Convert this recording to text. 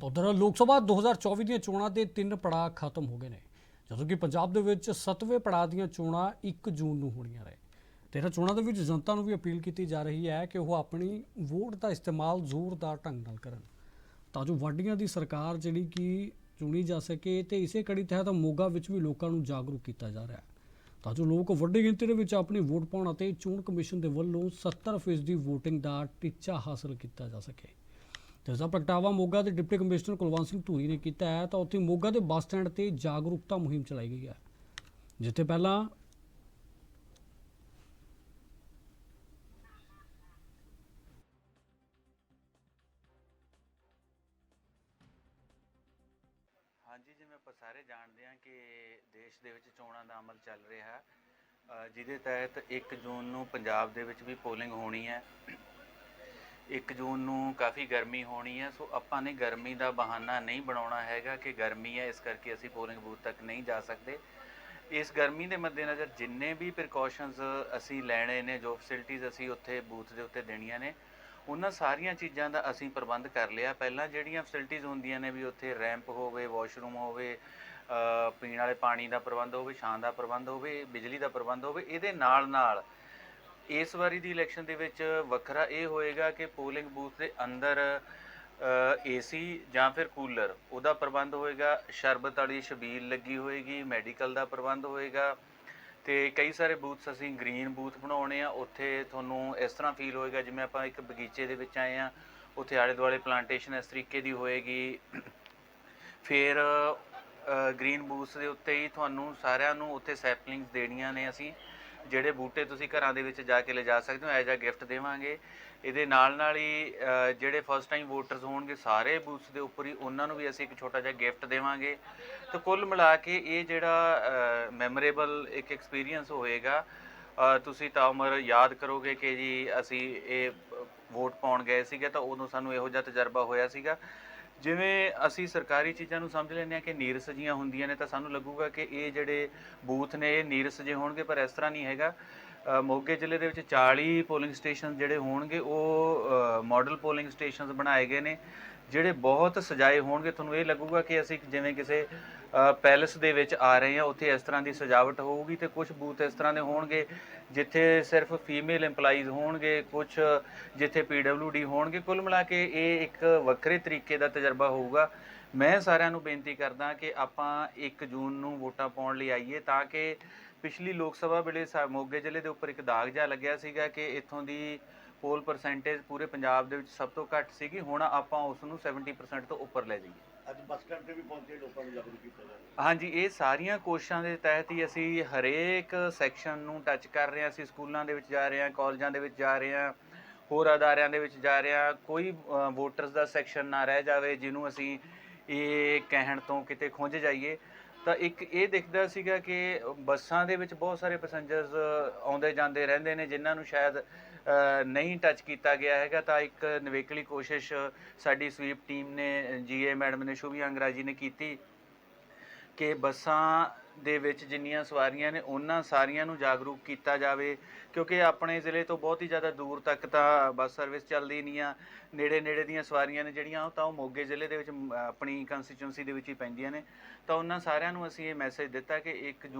ਤਾਂ ਉਧਰ ਲੋਕ ਸਭਾ 2024 ਦੀਆਂ ਚੋਣਾਂ ਦੇ ਤਿੰਨ ਪੜਾਅ ਖਤਮ ਹੋ ਗਏ ਨੇ, ਜਦੋਂ ਕਿ ਪੰਜਾਬ ਦੇ ਵਿੱਚ 7ਵੇਂ ਪੜਾਅ ਦੀਆਂ ਚੋਣਾਂ 1 ਜੂਨ ਨੂੰ ਹੋਣੀਆਂ ਨੇ। ਤੇ ਇਹਨਾਂ ਚੋਣਾਂ ਦੇ ਵਿੱਚ ਜਨਤਾ ਨੂੰ ਵੀ ਅਪੀਲ ਕੀਤੀ ਜਾ ਰਹੀ ਹੈ ਕਿ ਉਹ ਆਪਣੀ ਵੋਟ ਦਾ ਇਸਤੇਮਾਲ ਜ਼ੋਰਦਾਰ ਢੰਗ ਨਾਲ ਕਰਨ। ਤਾਂ ਜੋ ਵਾਢੀਆਂ ਦੀ ਸਰਕਾਰ ਜਿਹੜੀ ਕਿ ਚੁਣੀ ਜਾ ਸਕੇ ਤੇ ਇਸੇ ਕੜੀ ਤਹਿਤ ਮੋਗਾ ਵਿੱਚ ਵੀ ਲੋਕਾਂ ਨੂੰ ਜਾਗਰੂਕ ਕੀਤਾ ਜਾ ਰਿਹਾ ਹੈ। ਤਾਂ ਜੋ ਲੋਕ ਵੱਡੀ ਗਿਣਤੀ ਦੇ ਵਿੱਚ ਆਪਣੀ ਵੋਟ ਪਾਉਣ ਅਤੇ ਚੋਣ ਕਮਿਸ਼ਨ ਦੇ ਵੱਲੋਂ 70% ਦੀ VOTING ਦਾ ਟੀਚਾ ਹਾਸਲ ਕੀਤਾ ਜਾ ਸਕੇ। ਤੇ ਇਸ ਦਾ ਪ੍ਰਗਟਾਵਾ ਮੋਗਾ ਦੇ ਡਿਪਟੀ ਕਮਿਸ਼ਨਰ ਕੁਲਵੰਤ ਸਿੰਘ ਧੂਰੀ ਨੇ ਕੀਤਾ ਹੈ, ਤਾਂ ਉੱਥੇ ਮੋਗਾ ਦੇ ਬੱਸ ਸਟੈਂਡ ਤੇ ਜਾਗਰੂਕਤਾ ਮੁਹਿੰਮ ਚਲਾਈ ਗਈ ਹੈ। ਜਿੱਥੇ ਪਹਿਲਾਂ ਹਾਂਜੀ, ਜਿਵੇਂ ਆਪਾਂ ਸਾਰੇ ਜਾਣਦੇ ਹਾਂ ਕਿ ਦੇਸ਼ ਦੇ ਵਿੱਚ ਚੋਣਾਂ ਦਾ ਅਮਲ ਚੱਲ ਰਿਹਾ ਹੈ। ਜਿਹਦੇ ਤਹਿਤ 1 ਜੂਨ ਨੂੰ ਪੰਜਾਬ ਦੇ ਵਿੱਚ ਵੀ ਪੋਲਿੰਗ ਹੋਣੀ ਹੈ। 1 ਜੂਨ ਨੂੰ ਕਾਫੀ ਗਰਮੀ ਹੋਣੀ ਹੈ ਸੋ ਆਪਾਂ ਨੇ ਗਰਮੀ ਦਾ ਬਹਾਨਾ ਨਹੀਂ ਬਣਾਉਣਾ ਹੈਗਾ ਕਿ ਗਰਮੀ ਹੈ ਇਸ ਕਰਕੇ ਅਸੀਂ ਪੋਲਿੰਗ ਬੂਥ ਤੱਕ ਨਹੀਂ ਜਾ ਸਕਦੇ। ਇਸ ਗਰਮੀ ਦੇ ਮੱਦੇਨਜ਼ਰ ਜਿੰਨੇ ਵੀ ਪ੍ਰੀਕਾਸ਼ਨਸ ਅਸੀਂ ਲੈਣੇ ਨੇ, ਜੋ ਫੈਸਿਲਿਟੀਜ਼ ਅਸੀਂ ਉੱਥੇ ਬੂਥ ਦੇ ਉੱਤੇ ਦੇਣੀਆਂ ਨੇ, ਉਹਨਾਂ ਸਾਰੀਆਂ ਚੀਜ਼ਾਂ ਦਾ ਅਸੀਂ ਪ੍ਰਬੰਧ ਕਰ ਲਿਆ। ਪਹਿਲਾਂ ਜਿਹੜੀਆਂ ਫੈਸਿਲਿਟੀਜ਼ ਹੁੰਦੀਆਂ ਨੇ ਵੀ ਉੱਥੇ ਰੈਂਪ ਹੋਵੇ ਵਾਸ਼ਰੂਮ ਹੋਵੇ ਪੀਣ ਵਾਲੇ ਪਾਣੀ ਦਾ ਪ੍ਰਬੰਧ ਹੋਵੇ, ਛਾਂ ਦਾ ਪ੍ਰਬੰਧ ਹੋਵੇ, ਬਿਜਲੀ ਦਾ ਪ੍ਰਬੰਧ ਹੋਵੇ, ਇਹਦੇ ਨਾਲ ਨਾਲ ਇਸ ਵਾਰੀ ਦੀ ਇਲੈਕਸ਼ਨ ਦੇ ਵਿੱਚ ਵੱਖਰਾ ਇਹ ਹੋਏਗਾ ਕਿ ਪੋਲਿੰਗ ਬੂਥ ਦੇ ਅੰਦਰ ਏਸੀ ਜਾਂ ਫਿਰ ਕੂਲਰ ਉਹਦਾ ਪ੍ਰਬੰਧ ਹੋਏਗਾ, ਸ਼ਰਬਤ ਵਾਲੀ ਛਬੀਲ ਲੱਗੀ ਹੋਏਗੀ ਮੈਡੀਕਲ ਦਾ ਪ੍ਰਬੰਧ ਹੋਏਗਾ ਤੇ ਕਈ ਸਾਰੇ ਬੂਥਸ ਅਸੀਂ ਗ੍ਰੀਨ ਬੂਥ ਬਣਾਉਣੇ ਆ, ਉੱਥੇ ਤੁਹਾਨੂੰ ਇਸ ਤਰ੍ਹਾਂ ਫੀਲ ਹੋਏਗਾ ਜਿਵੇਂ ਆਪਾਂ ਇੱਕ ਬਗੀਚੇ ਦੇ ਵਿੱਚ ਆਏ ਆ, ਉੱਥੇ ਆਲੇ ਦੁਆਲੇ ਪਲਾਂਟੇਸ਼ਨ ਇਸ ਤਰੀਕੇ ਦੀ ਹੋਏਗੀ। ਫਿਰ ਗ੍ਰੀਨ ਬੂਥਸ ਦੇ ਉੱਤੇ ਹੀ ਤੁਹਾਨੂੰ ਸਾਰਿਆਂ ਨੂੰ ਉੱਥੇ ਸੈਪਲਿੰਗਸ ਦੇਣੀਆਂ ਨੇ ਅਸੀਂ। ਜਿਹੜੇ ਬੂਟੇ ਤੁਸੀਂ ਘਰਾਂ ਦੇ ਵਿੱਚ ਜਾ ਕੇ ਲਿਜਾ ਸਕਦੇ ਹੋ ਐਜ ਆ ਗਿਫਟ ਦੇਵਾਂਗੇ। ਇਹਦੇ ਨਾਲ ਨਾਲ ਹੀ ਅ, ਜਿਹੜੇ ਫਸਟ ਟਾਈਮ ਵੋਟਰਸ ਹੋਣਗੇ ਸਾਰੇ ਬੂਥਸ ਦੇ ਉੱਪਰ ਹੀ ਉਹਨਾਂ ਨੂੰ ਵੀ ਅਸੀਂ ਇੱਕ ਛੋਟਾ ਜਿਹਾ ਗਿਫਟ ਦੇਵਾਂਗੇ। ਤਾਂ ਕੁੱਲ ਮਿਲਾ ਕੇ ਇਹ ਜਿਹੜਾ ਮੈਮੋਰੇਬਲ ਇੱਕ ਐਕਸਪੀਰੀਅੰਸ ਹੋਏਗਾ ਅ, ਤੁਸੀਂ ਤਾਂ ਉਮਰ ਯਾਦ ਕਰੋਗੇ ਕਿ ਜੀ ਅਸੀਂ ਇਹ ਵੋਟ ਪਾਉਣ ਗਏ ਸੀਗੇ ਤਾਂ ਉਦੋਂ ਸਾਨੂੰ ਇਹੋ ਜਿਹਾ ਤਜਰਬਾ ਹੋਇਆ ਸੀਗਾ। ਜਿਵੇਂ ਅਸੀਂ ਸਰਕਾਰੀ ਚੀਜ਼ਾਂ ਨੂੰ ਸਮਝ ਲੈਂਦੇ ਹਾਂ ਕਿ ਨੀਰਸ ਜੀਆਂ ਹੁੰਦੀਆਂ ਨੇ ਤਾਂ ਸਾਨੂੰ ਲੱਗੂਗਾ ਕਿ ਇਹ ਜਿਹੜੇ ਬੂਥ ਨੇ, ਇਹ ਨੀਰਸ ਜੇ ਹੋਣਗੇ, ਪਰ ਇਸ ਤਰ੍ਹਾਂ ਨਹੀਂ ਹੈਗਾ। ਮੋਗੇ ਜ਼ਿਲ੍ਹੇ ਦੇ ਵਿੱਚ 40 ਪੋਲਿੰਗ ਸਟੇਸ਼ਨ ਜਿਹੜੇ ਹੋਣਗੇ, ਉਹ ਮਾਡਲ ਪੋਲਿੰਗ ਸਟੇਸ਼ਨਸ ਬਣਾਏ ਗਏ ਨੇ। ਜਿਹੜੇ ਬਹੁਤ ਸਜਾਏ ਹੋਣਗੇ, ਤੁਹਾਨੂੰ ਇਹ ਲੱਗੂਗਾ ਕਿ ਅਸੀਂ ਜਿਵੇਂ ਕਿਸੇ ਪੈਲਸ ਦੇ ਵਿੱਚ ਆ ਰਹੇ ਹਾਂ, ਉੱਥੇ ਇਸ ਤਰ੍ਹਾਂ ਦੀ ਸਜਾਵਟ ਹੋਊਗੀ ਤੇ ਕੁਝ ਬੂਥ ਇਸ ਤਰ੍ਹਾਂ ਦੇ ਹੋਣਗੇ, ਜਿੱਥੇ ਸਿਰਫ ਫੀਮੇਲ EMPLOYEES ਹੋਣਗੇ ਕੁਝ ਜਿੱਥੇ PWD ਹੋਣਗੇ, ਕੁੱਲ ਮਿਲਾ ਕੇ ਇਹ ਇੱਕ ਵੱਖਰੇ ਤਰੀਕੇ ਦਾ ਤਜਰਬਾ ਹੋਊਗਾ। ਮੈਂ ਸਾਰਿਆਂ ਨੂੰ ਬੇਨਤੀ ਕਰਦਾ ਕਿ ਆਪਾਂ 1 ਜੂਨ ਨੂੰ ਵੋਟਾਂ ਪਾਉਣ ਲਈ ਆਈਏ ਤਾਂ ਕਿ ਪਿਛਲੀ ਲੋਕ ਸਭਾ ਵੇਲੇ ਸਾ- ਮੋਗੇ ਜ਼ਿਲ੍ਹੇ ਦੇ ਉੱਪਰ ਇੱਕ ਦਾਗ ਜਿਹਾ ਲੱਗਿਆ ਸੀਗਾ ਕਿ ਇੱਥੋਂ ਦੀ ਪੋਲ ਪਰਸੈਂਟੇਜ ਪੂਰੇ ਪੰਜਾਬ ਦੇ ਵਿੱਚ ਸਭ ਤੋਂ ਘੱਟ ਸੀਗੀ ਹੁਣ ਆਪਾਂ ਉਸ ਨੂੰ 70% ਤੋਂ ਉੱਪਰ ਲੈ ਜਾਈਏ। ਅੱਜ ਬੱਸ ਸਟੈਂਡ ਤੇ ਵੀ ਪਹੁੰਚੇ ਲੋਕਾਂ ਨੂੰ ਜਾਗਰੂਕ ਕੀਤਾ ਜਾ ਰਿਹਾ। ਹਾਂਜੀ ਇਹ ਸਾਰੀਆਂ ਕੋਸ਼ਿਸ਼ਾਂ ਦੇ ਤਹਿਤ ਹੀ ਅਸੀਂ ਹਰੇਕ ਸੈਕਸ਼ਨ ਨੂੰ ਟੱਚ ਕਰ ਰਹੇ ਹਾਂ ਅਸੀਂ ਸਕੂਲਾਂ ਦੇ ਵਿੱਚ ਜਾ ਰਹੇ ਹਾਂ ਕਾਲਜਾਂ ਦੇ ਵਿੱਚ ਜਾ ਰਹੇ ਹਾਂ ਹੋਰ ਅਦਾਰਿਆਂ ਦੇ ਵਿੱਚ ਜਾ ਰਹੇ ਹਾਂ। ਕੋਈ ਵੋਟਰਸ ਦਾ ਸੈਕਸ਼ਨ ਨਾ ਰਹਿ ਜਾਵੇ ਜਿਹਨੂੰ ਅਸੀਂ ਇਹ ਕਹਿਣ ਤੋਂ ਕਿਤੇ ਖੁੰਝ ਜਾਈਏ। ਤਾਂ ਇੱਕ ਇਹ ਦਿਖਦਾ ਸੀਗਾ ਕਿ ਬੱਸਾਂ ਦੇ ਵਿੱਚ ਬਹੁਤ ਸਾਰੇ ਪੈਸੇਂਜਰਸ ਆਉਂਦੇ ਜਾਂਦੇ ਰਹਿੰਦੇ ਨੇ, ਜਿਨ੍ਹਾਂ ਨੂੰ ਸ਼ਾਇਦ ਨਹੀਂ ਟੱਚ ਕੀਤਾ ਗਿਆ ਹੈਗਾ। ਤਾਂ ਇੱਕ ਨਿਵੇਕਲੀ ਕੋਸ਼ਿਸ਼ ਸਾਡੀ ਸਵੀਪ ਟੀਮ ਨੇ ਜੀਏ ਮੈਡਮ ਨੇ, ਸ਼ੁਭੀ ਅੰਗਰਾਜੀ ਨੇ ਕੀਤੀ ਕਿ ਬੱਸਾਂ ਦੇ ਵਿੱਚ ਜਿੰਨੀਆਂ ਸਵਾਰੀਆਂ ਨੇ, ਉਹਨਾਂ ਸਾਰੀਆਂ ਨੂੰ ਜਾਗਰੂਕ ਕੀਤਾ ਜਾਵੇ। ਕਿਉਂਕਿ ਆਪਣੇ ਜ਼ਿਲ੍ਹੇ ਤੋਂ ਬਹੁਤ ਹੀ ਜ਼ਿਆਦਾ ਦੂਰ ਤੱਕ ਤਾਂ ਬੱਸ ਸਰਵਿਸ ਚੱਲਦੀ ਨਹੀਂ ਆ। ਨੇੜੇ ਨੇੜੇ ਦੀਆਂ ਸਵਾਰੀਆਂ ਨੇ ਜਿਹੜੀਆਂ, ਉਹ ਤਾਂ ਉਹ ਮੋਗੇ ਜ਼ਿਲ੍ਹੇ ਦੇ ਵਿੱਚ ਆਪਣੀ ਕੰਸਟੀਚੁਐਂਸੀ ਦੇ ਵਿੱਚ ਹੀ ਪੈਂਦੀਆਂ ਨੇ। ਤਾਂ ਉਹਨਾਂ ਸਾਰਿਆਂ ਨੂੰ ਅਸੀਂ ਇਹ ਮੈਸੇਜ ਦਿੱਤਾ ਕਿ 1 ਜੂਨ